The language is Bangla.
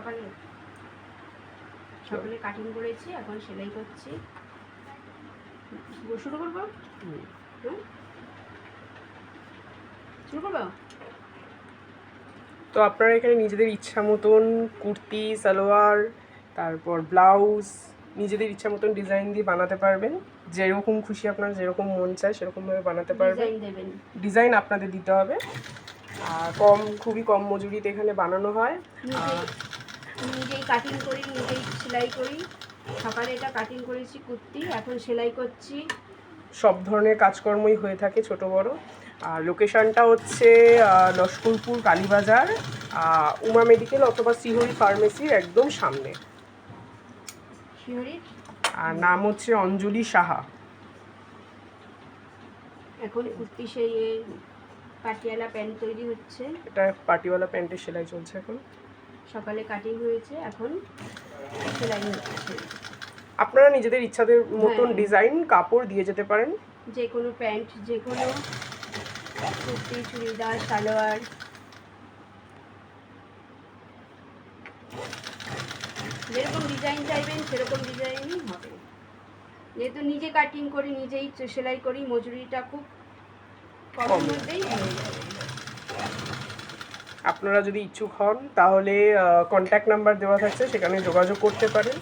সকালে। সকালে কাটিং করেছি এখন সেলাই করছি। শুরু করব? শুরু করব? তো আপনারা এখানে নিজেদের ইচ্ছা মতন কুর্তি সালোয়ার তারপর ব্লাউজ নিজেদের ইচ্ছা মতন ডিজাইন দিয়ে বানাতে পারবেন। যেরকম খুশি আপনার যেরকম মন চায় সেরকমভাবে বানাতে পারবেন। ডিজাইন ডিজাইন আপনাদের দিতে হবে। আর কম খুবই কম মজুরিতে এখানে বানানো হয়। নিজেই কাটিং করি নিজেই সেলাই করি। সকালে এটা কাটিং করেছি কুর্তি এখন সেলাই করছি। সব ধরনের কাজকর্মই হয়ে থাকে ছোট বড়। আর লোকেশনটা হচ্ছে লস্করপুর কালীবাজার উমা মেডিকেল অথবা সিহরি ফার্মেসির একদম সামনে। আর নাম হচ্ছে অঞ্জলি সাহা। এখন কুর্তি সেই পাটিয়ালা প্যান্ট তৈরি হচ্ছে। এটা পাটিওয়ালা প্যান্টের সেলাই চলছে এখন। সকালে কাটিং হয়েছে এখন সেলাই হচ্ছে। আপনারা নিজেদের ইচ্ছাদের মতন হ্যাঁ। ডিজাইন কাপড় দিয়ে যেতে পারেন? যে কোনো প্যান্ট যে কোনো কুর্তি চুড়িদার সালোয়ার। যেরকম ডিজাইন চাইবেন সেরকম ডিজাইনই হবে। যেহেতু নিজে কাটিং করি নিজেই সেলাই করি মজুরিটা খুব কমের কম। মধ্যেই হয়ে যাবে। আপনারা যদি ইচ্ছুক হন তাহলে কন্ট্যাক্ট নাম্বার দেওয়া থাকছে সেখানে যোগাযোগ করতে পারেন।